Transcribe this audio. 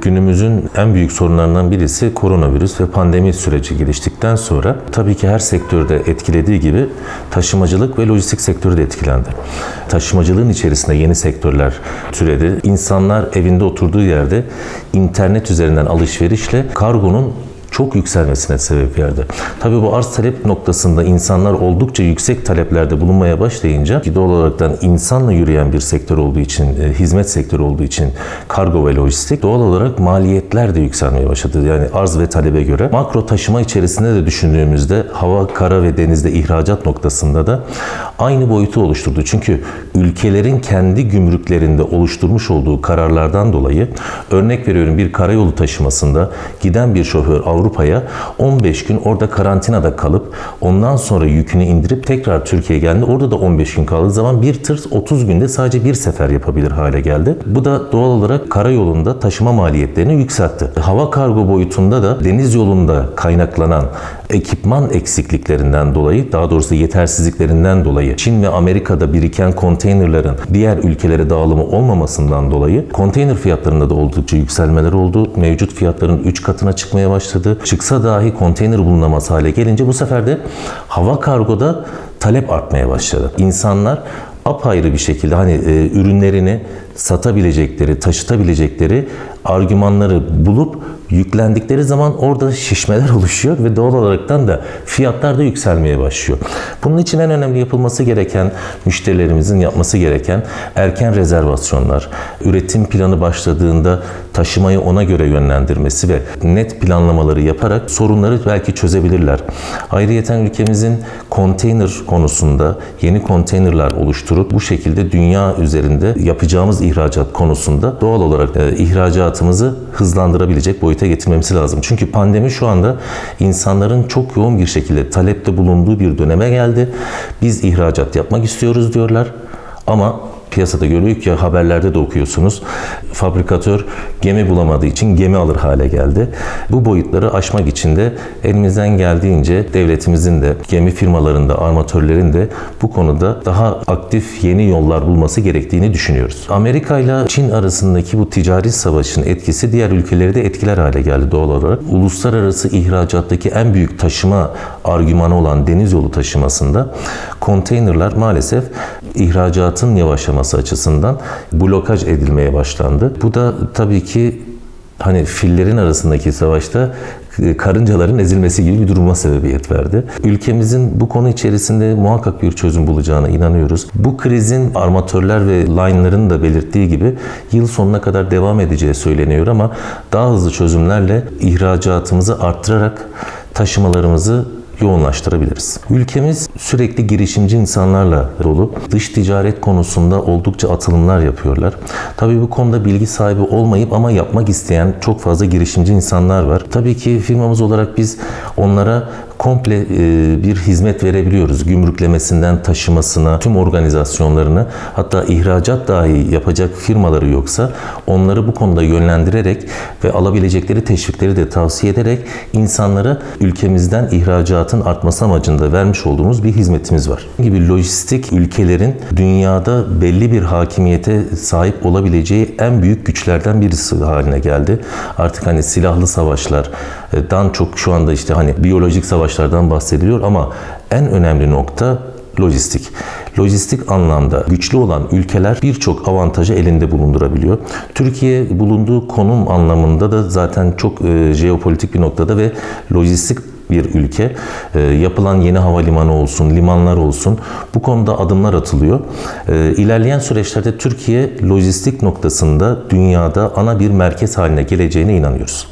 Günümüzün en büyük sorunlarından birisi koronavirüs ve pandemi süreci geliştikten sonra tabii ki her sektörde etkilediği gibi taşımacılık ve lojistik sektörü de etkilendi. Taşımacılığın içerisinde yeni sektörler türedi. İnsanlar evinde oturduğu yerde internet üzerinden alışverişle kargonun çok yükselmesine sebep verdi. Tabii bu arz talep noktasında insanlar oldukça yüksek taleplerde bulunmaya başlayınca doğal olaraktan insanla yürüyen bir sektör olduğu için, e, hizmet sektörü olduğu için kargo ve lojistik doğal olarak maliyetler de yükselmeye başladı. Yani arz ve talebe göre. Makro taşıma içerisinde de düşündüğümüzde hava, kara ve denizde ihracat noktasında da aynı boyutu oluşturdu. Çünkü ülkelerin kendi gümrüklerinde oluşturmuş olduğu kararlardan dolayı örnek veriyorum bir karayolu taşımasında giden bir şoför Avrupa'ya 15 gün orada karantinada kalıp ondan sonra yükünü indirip tekrar Türkiye'ye geldi. Orada da 15 gün kaldığı zaman bir tır 30 günde sadece bir sefer yapabilir hale geldi. Bu da doğal olarak karayolunda taşıma maliyetlerini yükseltti. Hava kargo boyutunda da deniz yolunda kaynaklanan ekipman eksikliklerinden dolayı, daha doğrusu yetersizliklerinden dolayı Çin ve Amerika'da biriken konteynerların diğer ülkelere dağılımı olmamasından dolayı konteyner fiyatlarında da oldukça yükselmeler oldu. Mevcut fiyatların 3 katına çıkmaya başladı. Çıksa dahi konteyner bulunamaz hale gelince bu sefer de hava kargoda talep artmaya başladı. İnsanlar apayrı bir şekilde hani e, ürünlerini satabilecekleri, taşıtabilecekleri argümanları bulup yüklendikleri zaman orada şişmeler oluşuyor ve doğal olaraktan da fiyatlar da yükselmeye başlıyor. Bunun için en önemli yapılması gereken, müşterilerimizin yapması gereken erken rezervasyonlar, üretim planı başladığında taşımayı ona göre yönlendirmesi ve net planlamaları yaparak sorunları belki çözebilirler. Ayrıyeten ülkemizin konteyner konusunda yeni konteynerlar oluşturup bu şekilde dünya üzerinde yapacağımız ihracat konusunda doğal olarak e, ihracatımızı hızlandırabilecek boyuta getirmemiz lazım. Çünkü pandemi şu anda insanların çok yoğun bir şekilde talepte bulunduğu bir döneme geldi. Biz ihracat yapmak istiyoruz diyorlar ama piyasada görüyor ki haberlerde de okuyorsunuz. Fabrikatör gemi bulamadığı için gemi alır hale geldi. Bu boyutları aşmak için de elimizden geldiğince devletimizin de gemi firmalarında, armatörlerin de bu konuda daha aktif yeni yollar bulması gerektiğini düşünüyoruz. Amerika ile Çin arasındaki bu ticari savaşın etkisi diğer ülkeleri de etkiler hale geldi doğal olarak. Uluslararası ihracattaki en büyük taşıma argümanı olan deniz yolu taşımasında konteynerlar maalesef ihracatın yavaşlaması açısından blokaj edilmeye başlandı. Bu da tabii ki hani fillerin arasındaki savaşta e, karıncaların ezilmesi gibi bir duruma sebebiyet verdi. Ülkemizin bu konu içerisinde muhakkak bir çözüm bulacağına inanıyoruz. Bu krizin armatörler ve line'ların da belirttiği gibi yıl sonuna kadar devam edeceği söyleniyor ama daha hızlı çözümlerle ihracatımızı arttırarak taşımalarımızı yoğunlaştırabiliriz. Ülkemiz sürekli girişimci insanlarla dolu. Dış ticaret konusunda oldukça atılımlar yapıyorlar. Tabii bu konuda bilgi sahibi olmayıp ama yapmak isteyen çok fazla girişimci insanlar var. Tabii ki firmamız olarak biz onlara komple e, bir hizmet verebiliyoruz. Gümrüklemesinden taşımasına, tüm organizasyonlarını hatta ihracat dahi yapacak firmaları yoksa onları bu konuda yönlendirerek ve alabilecekleri teşvikleri de tavsiye ederek insanlara ülkemizden ihracatın artması amacında vermiş olduğumuz bir hizmetimiz var. gibi lojistik ülkelerin dünyada belli bir hakimiyete sahip olabileceği en büyük güçlerden birisi haline geldi. Artık hani silahlı savaşlardan çok şu anda işte hani biyolojik savaşlardan bahsediliyor ama en önemli nokta lojistik. Lojistik anlamda güçlü olan ülkeler birçok avantajı elinde bulundurabiliyor. Türkiye bulunduğu konum anlamında da zaten çok e, jeopolitik bir noktada ve lojistik bir ülke. E, yapılan yeni havalimanı olsun, limanlar olsun bu konuda adımlar atılıyor. E, ilerleyen süreçlerde Türkiye lojistik noktasında dünyada ana bir merkez haline geleceğine inanıyoruz.